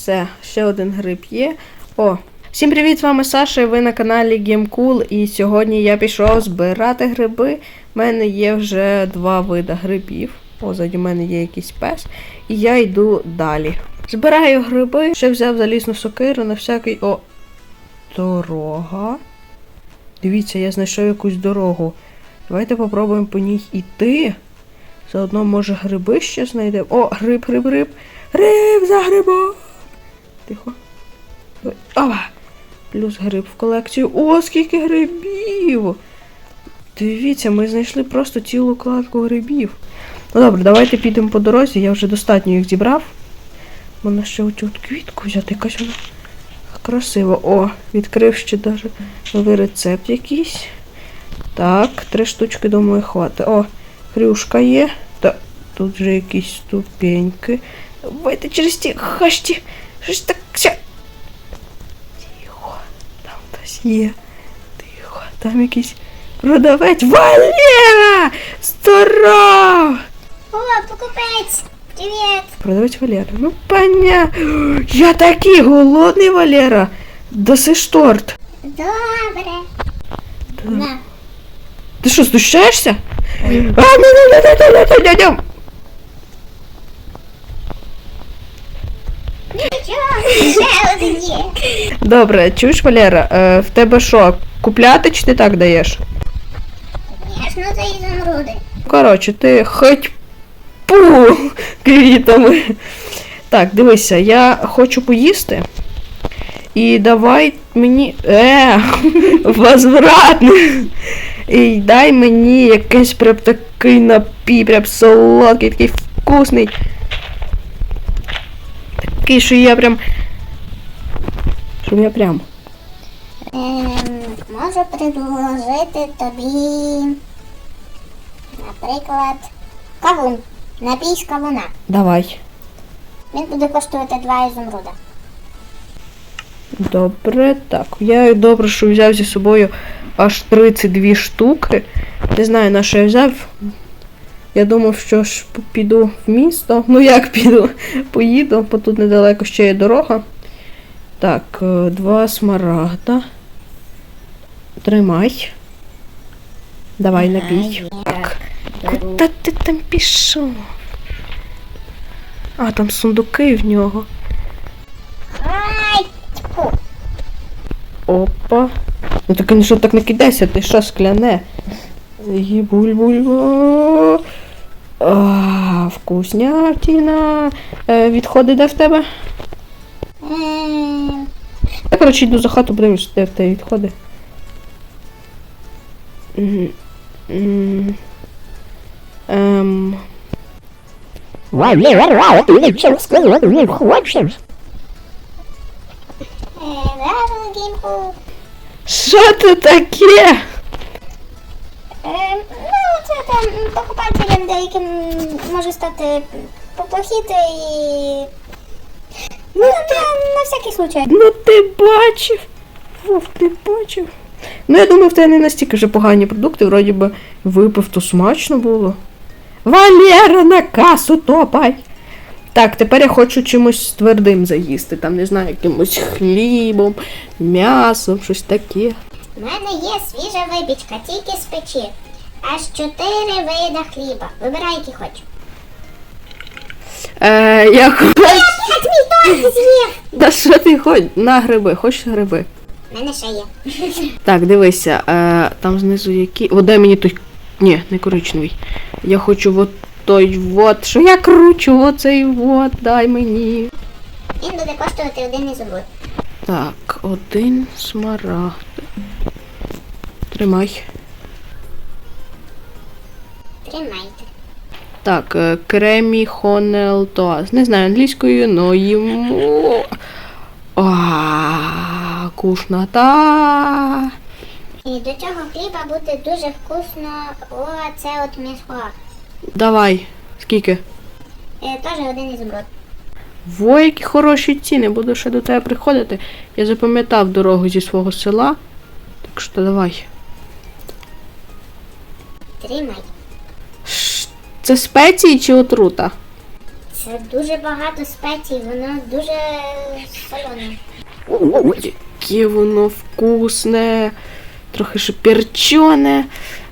Все, ще один гриб є. О. Всім привіт, з вами Саша, і ви на каналі GameCool. І сьогодні я пішов збирати гриби. У мене є вже два види грибів. Позаді мене є якийсь пес. І я йду далі. Збираю гриби, ще взяв залізну сокиру на всякий. О. Дорога. Дивіться, я знайшов якусь дорогу. Давайте попробуємо по ній іти. Заодно, може, гриби ще знайдемо. О, гриб, гриб, гриб. Гриб за грибом. Тихо. Ой, Плюс гриб в колекцію. О, скільки грибів! Дивіться, ми знайшли просто цілу кладку грибів. Ну добре, давайте підемо по дорозі, я вже достатньо їх зібрав. Можна ще оцю квітку взяти, якась вона красива. О, відкрив ще новий рецепт якийсь. Так, три штучки, думаю, хватить. О, хрюшка є. Та тут вже якісь ступеньки. Давайте через ті хашті. Що ж так. ся- Тихо, там хтось є. Тихо, там якийсь продавець. Валера! Здоров! О, покупець! Привіт! Продавець Валера. Ну, паня. Я такий голодний, Валера. Досиш торт. Добре. Да. На. Ти що, знущаєшся? А, ну, ну, ну, ну, ну, ну, ну, ну. Добре, чуєш, Валера, е, в тебе що, купляти чи ти так даєш? Звісно, це ізумруди. Коротше, ти хоч пу квітами. Так, дивися, я хочу поїсти. І давай мені. Е, возвратний. І дай мені якийсь прям такий напій, прям солодкий, такий вкусний. Такий, що я прям. Що я прям. Ем, можу предложити тобі, наприклад, кавун. Напій з кавуна. Давай. Він буде коштувати два ізумруда. Добре, так. Я добре, що взяв зі собою аж 32 штуки. Не знаю, на що я взяв. Я думав, що ж піду в місто. Ну як піду? Поїду, бо тут недалеко ще є дорога. Так, е, два смарагда. Тримай. Давай напій. Так. Куди ти там пішов? А, там сундуки в нього. Опа. Ну так що так не кидайся, ти що скляне? Буль-буль. А, вкуснятина. Е, відходи де в тебе? Я, коротше, йду за хату, подивлюсь, де в тебе відходи. Ем. Що це таке? Деяким може стати поплохіти і. Ну, це на всякий случай. Ну ти бачив. Вов, ти бачив. Ну, я думаю, в тебе не настільки вже погані продукти, вроді би випив, то смачно було. Валера, на касу топай. Так, тепер я хочу чимось твердим заїсти. Там, не знаю, якимось хлібом, м'ясом, щось таке. У мене є свіжа випічка, тільки з печі. Аж чотири вида хліба. Вибирай, який хочеш. Е, я хочу. Як мій торт з'їв? Да що ти хоч? На гриби, хочеш гриби? У мене ще є. Так, дивися, е, там знизу які. О, дай мені той. Ні, не коричневий. Я хочу от той вот. Що я кручу, оцей вот, дай мені. Він буде коштувати один ізумруд. Так, один смарагд. Тримай. Тримайте. Так, е, кремі хонел тоаз. Не знаю англійською, но йому. А, кушнота. І до цього хліба буде дуже вкусно оце от м'ясо. Давай. Скільки? Е, Теж один ізумруд. Во, які хороші ціни, буду ще до тебе приходити. Я запам'ятав дорогу зі свого села. Так що давай. Тримай. Це спеції чи отрута? Це дуже багато спецій, воно дуже. Ой, яке воно вкусне, трохи ще перчене.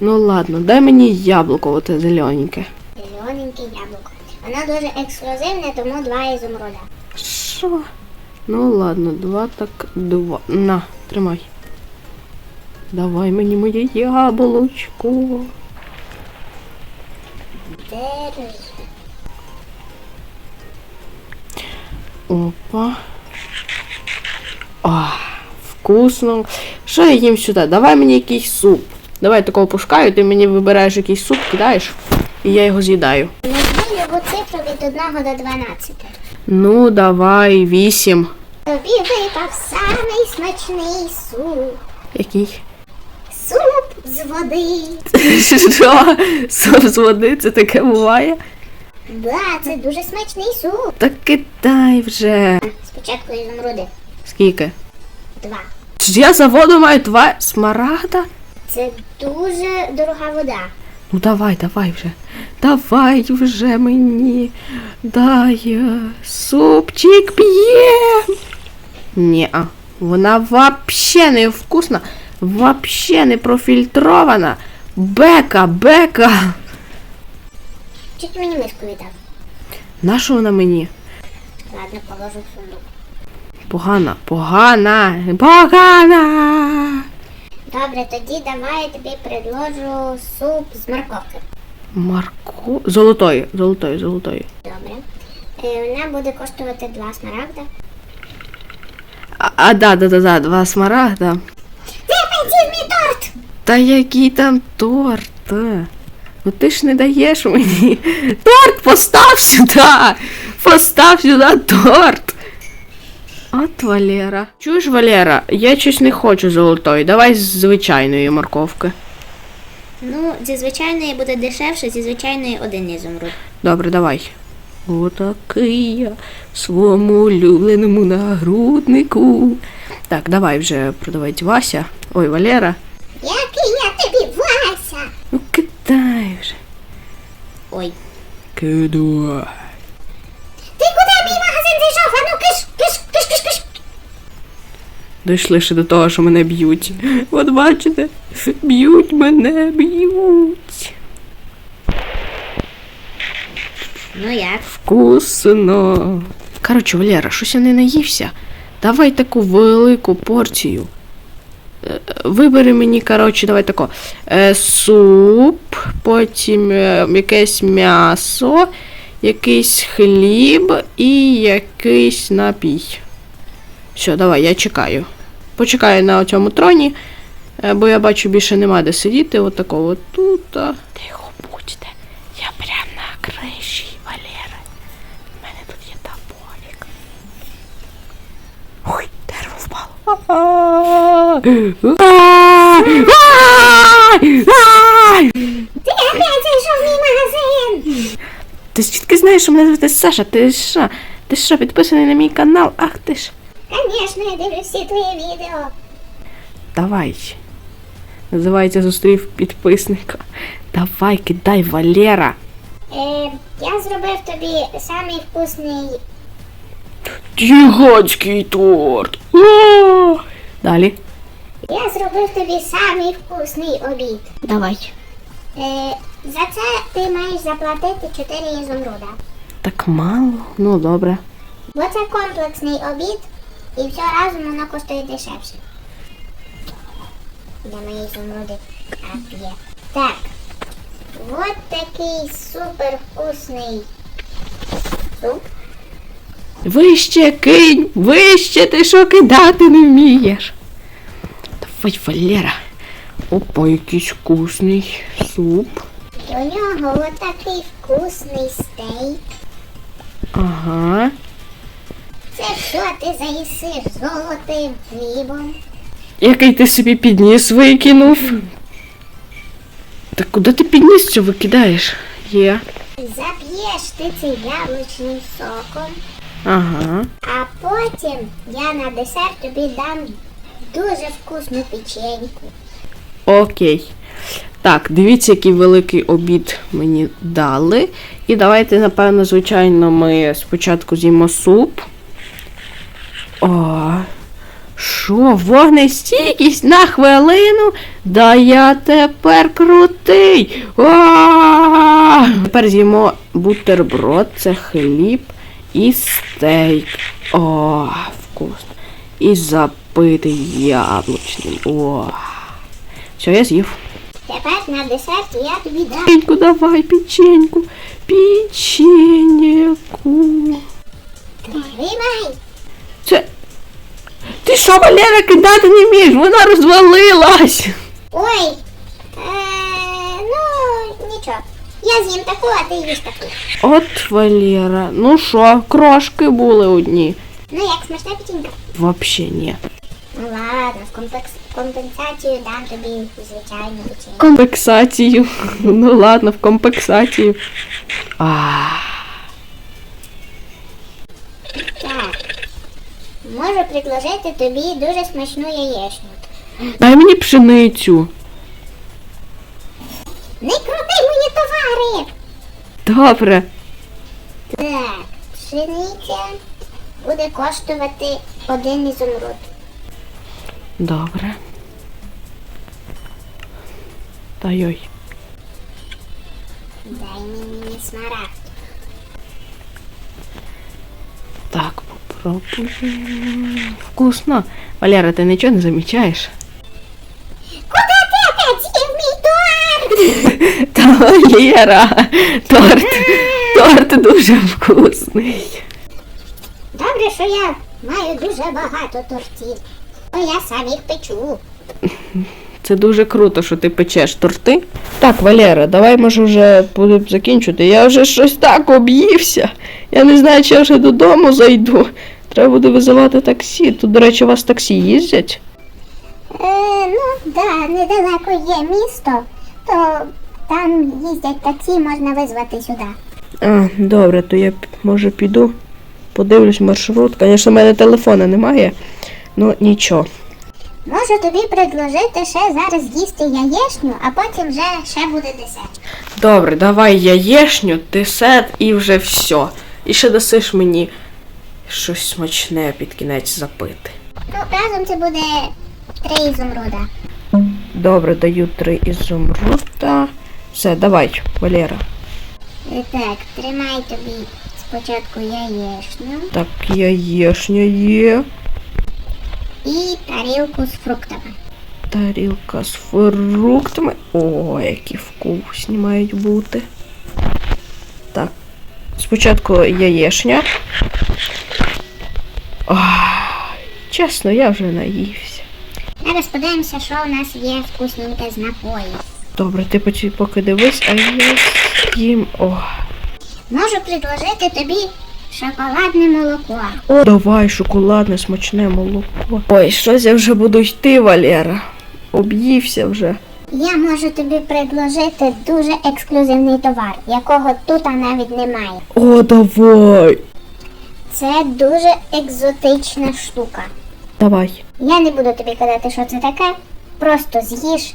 Ну ладно, дай мені яблуко, оте зелененьке. Зелененьке яблуко. Воно дуже ексклюзивне, тому два ізумруда. Що? Ну ладно, два так два. На, тримай. Давай мені моє яблучко. Держи. Опа. А, вкусно. Що я їм сюди? Давай мені якийсь суп. Давай такого пускаю, ти мені вибираєш якийсь суп, кидаєш, і я його з'їдаю. Назву його цифру від 1 до 12. Ну, давай, вісім. Тобі випав самий смачний суп. Який? Суп з води. Що? Суп з води, це таке буває? Да, це дуже смачний суп. Так кидай вже. Спочатку ізумруди. Скільки? Два. Я за воду маю два смарагда? Це дуже дорога вода. Ну давай, давай вже. Давай вже мені. Дай е, супчик п'є. Ні, вона вообще не вкусна, вообще не профільтрована. Бека, бека. Чи ти мені миску віддав? Нащо вона мені? Ладно, положу в сундук. Погана, погана, погана. Добре, тоді давай я тобі предложу суп з морковки. Марко. Золотої, золотої, золотої. Добре. Е, Вона буде коштувати два смарагда. А, а да, да, да, да, два смарагда. Ти з'їв мій торт! Та який там торт? Ну ти ж не даєш мені. Торт постав сюди! Постав сюди торт. От Валера. Чуєш, Валера, я щось не хочу золотої. Давай з звичайної морковки. Ну, зі звичайної буде дешевше, зі звичайної один ізумруд. Добре, давай. Отакий я в своєму улюбленому нагруднику. Так, давай вже продавати Вася. Ой, Валера. Який я тобі Вася! Ну кидай вже. Ой. Кидай. Ти куди мій магазин зайшов? А ну киш, киш, киш, киш, киш. Дійшли ще до того, що мене б'ють. От бачите, б'ють мене, б'ють. Ну як? Вкусно. Коротше, Валера, щось я не наївся. Давай таку велику порцію. Вибери мені, коротше, давай тако. Е, суп, потім е, якесь м'ясо, якийсь хліб і якийсь напій. Все, давай, я чекаю. Почекаю на цьому троні, е, бо я бачу, більше нема де сидіти. От такого от тут. Тихо будьте. Я прям на криші, Валера. У мене тут є топорик. Ой, дерево впало. Ти опять зайшов в мій магазин! Ти знаєш, що мене звати Саша? Ти що? Ти що, підписаний на мій канал? Ах ти ж. Звісно, я дивлюсь всі твої відео. Давай. Називається зустрів підписника. Давай, кидай, Валера. Е, я зробив тобі самий вкусний. Гігантський торт. А! Далі. Я зробив тобі самий вкусний обід. Давай. Е, за це ти маєш заплатити 4 ізумруда. Так мало? Ну добре. Бо це комплексний обід і все разом воно коштує дешевше. Де мої ізумруди? А, є. Так. От такий супер вкусний суп. Вище кинь, вище ти що кидати не вмієш. Давай, Валера. Опа, якийсь вкусний суп. До нього от такий вкусний стейк. Ага. Це що ти заїсиш золотим хлібом? Який ти собі підніс викинув. Так куди ти підніс що викидаєш? Є. Зап'єш ти цей яблучним соком, Ага. а потім я на десерт тобі дам дуже вкусну печеньку. Окей. Так, дивіться, який великий обід мені дали. І давайте, напевно, звичайно, ми спочатку з'їмо суп. О, що, вогнестійкість на хвилину? Да я тепер крутий. А! Тепер з'їмо бутерброд, це хліб і стейк. О, вкусно. І запитий яблучним. О. Все, я з'їв. Тепер на десерт я тобі дам. Печеньку давай, печеньку. Печеньку. Тримай. Це. Ти що, Валера, кидати не вмієш? Вона розвалилась. Ой. Е, ну, нічого. Я з'їм таку, а ти їж таку. От Валера. Ну що, крошки були одні. Ну як, смачна печінка? Вообще ні. Ну ладно, в комплекс... дам тобі звичайну печінку. Компенсацію. Ну ладно, в компенсацію. А, Так. Можу предложити тобі дуже смачну яєчню. дай мені пшеницю. Не крути мої товари! Добре. Так, пшениця буде коштувати один ізумруд. Добре. Та йой. Дай мені смарагд. Так, попробуємо. Вкусно. Валера, ти нічого не замічаєш? Куди ти опять з'їв мій торт? Та Валера, торт, торт дуже вкусний. Добре, що я маю дуже багато тортів. Я сам їх печу. Це дуже круто, що ти печеш торти. Так, Валера, давай може вже будемо закінчувати. Я вже щось так об'ївся. Я не знаю, чи я вже додому зайду. Треба буде визивати таксі. Тут, до речі, у вас таксі їздять. Е, ну, да, недалеко є місто, то там їздять таксі, можна визвати сюди. А, добре, то я може піду. Подивлюсь маршрут. Звісно, в мене телефона немає. Ну нічого. Можу тобі предложити ще зараз їсти яєчню, а потім вже ще буде десерт. Добре, давай яєшню, десерт і вже все. І ще дасиш мені щось смачне під кінець запити. Ну, разом це буде три ізумруда. Добре, даю три ізумруда. Все, давай, Валера. Е, Так, тримай тобі спочатку яєчню Так, яєшня є. І тарілку з фруктами. Тарілка з фруктами. О, які вкусні мають бути. Так. Спочатку яєшня. Ой, чесно, я вже наївся. Зараз подивимося, що у нас є вкусненьке з напоїв. Добре, ти поки дивись, а я їм. О. Можу предложити тобі шоколадне молоко. О, давай, шоколадне, смачне молоко. Ой, щось я вже буду йти, Валера. Об'ївся вже. Я можу тобі предложити дуже ексклюзивний товар, якого тут навіть немає. О, давай. Це дуже екзотична штука. Давай. Я не буду тобі казати, що це таке. Просто з'їж,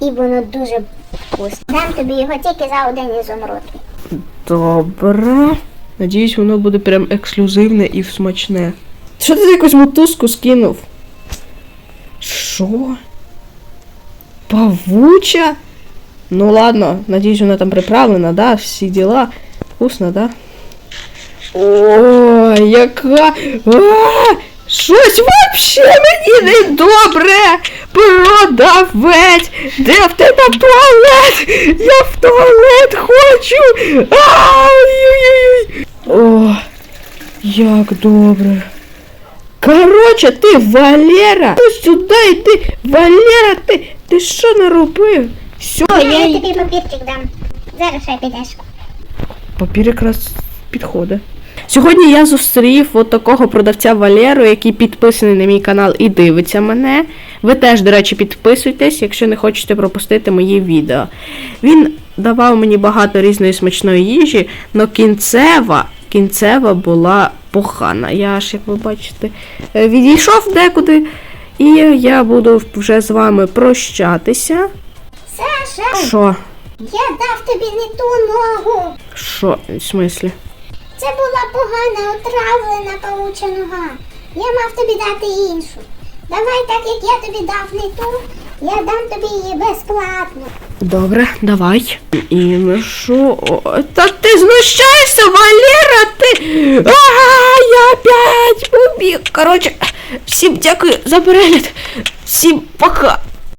і воно дуже вкусне. Дам тобі його тільки за один ізумруд. Добре. Надіюсь, воно буде прям ексклюзивне і смачне. Що ти якусь мотузку скинув? Що? Павуча? Ну ладно, надіюсь, вона там приправлена, да? Всі діла. Вкусно, да? О, яка. А! Щось вообще мені не добре! Продавець! Де в тебе туалет? Я в туалет хочу! Ай-ой-ой! О, як добре. Короче, ти Валера! Ти сюди йди! Валера, ти, ти що наробив? Все, Я, я... тобі папірчик дам. Зараз ще підеш. Папір якраз підходить. Сьогодні я зустрів от такого продавця Валеру, який підписаний на мій канал і дивиться мене. Ви теж, до речі, підписуйтесь, якщо не хочете пропустити мої відео. Він давав мені багато різної смачної їжі, але кінцева, кінцева була погана. Я аж, як ви бачите, е, відійшов декуди. І я буду вже з вами прощатися. Саша, Що? я дав тобі не ту ногу. Що? В смислі? Це була погана отравлена павуча нога. Я мав тобі дати іншу. Давай так, як я тобі дав не ту, я дам тобі її безплатно. Добре, давай. І ну що? О, Та ти знущайся, Валера, ти. Ага, я опять убіг. Коротше, всім дякую за перегляд. Всім пока.